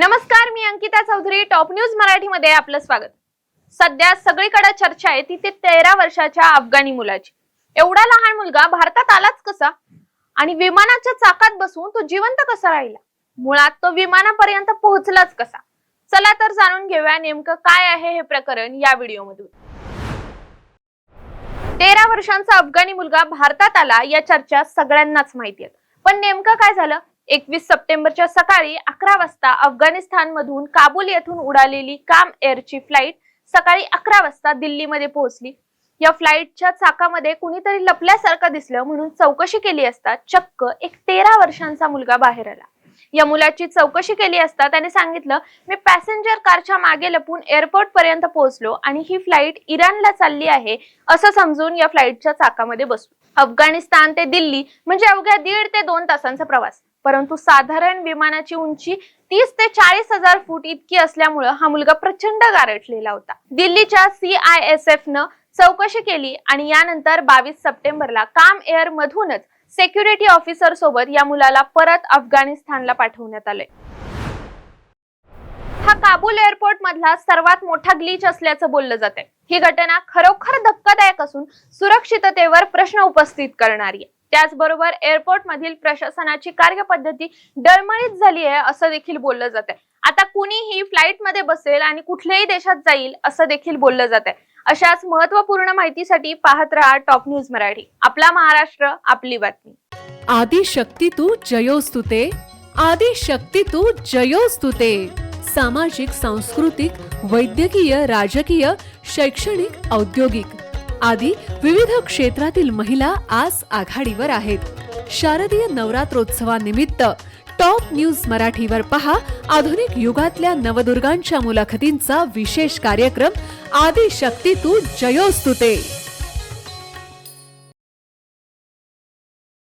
नमस्कार मी Ankita Chaudhari. Top news मराठीमध्ये आपलं स्वागत. सध्या सगळीकडे चर्चा आहे तिथे तेरा वर्षाच्या अफगाणी मुलाची. एवढा लहान मुलगा भारतात आलाच कसा? आणि विमानाच्या चाकात बसून तो जिवंत कसा राहिला? मुळात तो विमानापर्यंत पोहोचलाच कसा? चला तर जाणून घेऊया नेमकं काय आहे हे प्रकरण या व्हिडिओमधून. तेरा वर्षांचा अफगाणी मुलगा भारतात आला या चर्चा सगळ्यांनाच माहिती आहेत पण नेमकं काय झालं? एकवीस सप्टेंबरच्या सकाळी अकरा वाजता अफगाणिस्तान मधून काबूल येथून उडालेली काम एअरची फ्लाईट सकाळी अकरा वाजता दिल्लीमध्ये पोहोचली. या फ्लाईटच्या चाकामध्ये कुणीतरी लपल्यासारखं दिसलं म्हणून चौकशी केली असता चक्क एक तेरा वर्षांचा मुलगा बाहेर आला. या मुलाची चौकशी केली असता त्याने सांगितलं मी पॅसेंजर कारच्या मागे लपून एअरपोर्ट पर्यंत पोहोचलो आणि ही फ्लाईट इराणला चालली आहे असं समजून या फ्लाईटच्या चाकामध्ये बसलो. अफगाणिस्तान ते दिल्ली म्हणजे अवघ्या दीड ते दोन तासांचा प्रवास. परंतु साधारण विमानाची उंची तीस ते चाळीस हजार फूट इतकी असल्यामुळं हा मुलगा प्रचंड गारठलेला होता. दिल्लीच्या सी आय एस एफ न चौकशी केली आणि यानंतर बावीस सप्टेंबरला काम एअर मधूनच सेक्युरिटी ऑफिसर सोबत या मुलाला परत अफगाणिस्तानला पाठवण्यात आले हा काबूल एअरपोर्ट मधला सर्वात मोठा ग्लीच असल्याचं बोललं जाते ही घटना खरोखर धक्कादायक असून सुरक्षिततेवर प्रश्न उपस्थित करणारी आहे. त्याचबरोबर एअरपोर्ट मधील प्रशासनाची कार्यपद्धती डळमळीत झाली आहे असं देखील बोललं जाते आता कुणीही फ्लाईटमध्ये बसेल आणि कुठल्याही देशात जाईल असं देखील बोललं जाते अशाच महत्त्वपूर्ण माहितीसाठी पाहत रहा टॉप न्यूज मराठी. आपला महाराष्ट्र आपली बातमी. आदिशक्ती तू जयोस्तुते आदिशक्ती तू जयोस्तुते. सामाजिक सांस्कृतिक वैद्यकीय राजकीय शैक्षणिक औद्योगिक. आदी विविध क्षेत्रातील महिला आज आघाडीवर आहेत. शारदीय नवरात्रोत्सवानिमित्त टॉप न्यूज मराठीवर पहा आधुनिक युगातल्या नवदुर्गांच्या मुलाखतींचा विशेष कार्यक्रम आदिशक्ती तू जयोस्तुते.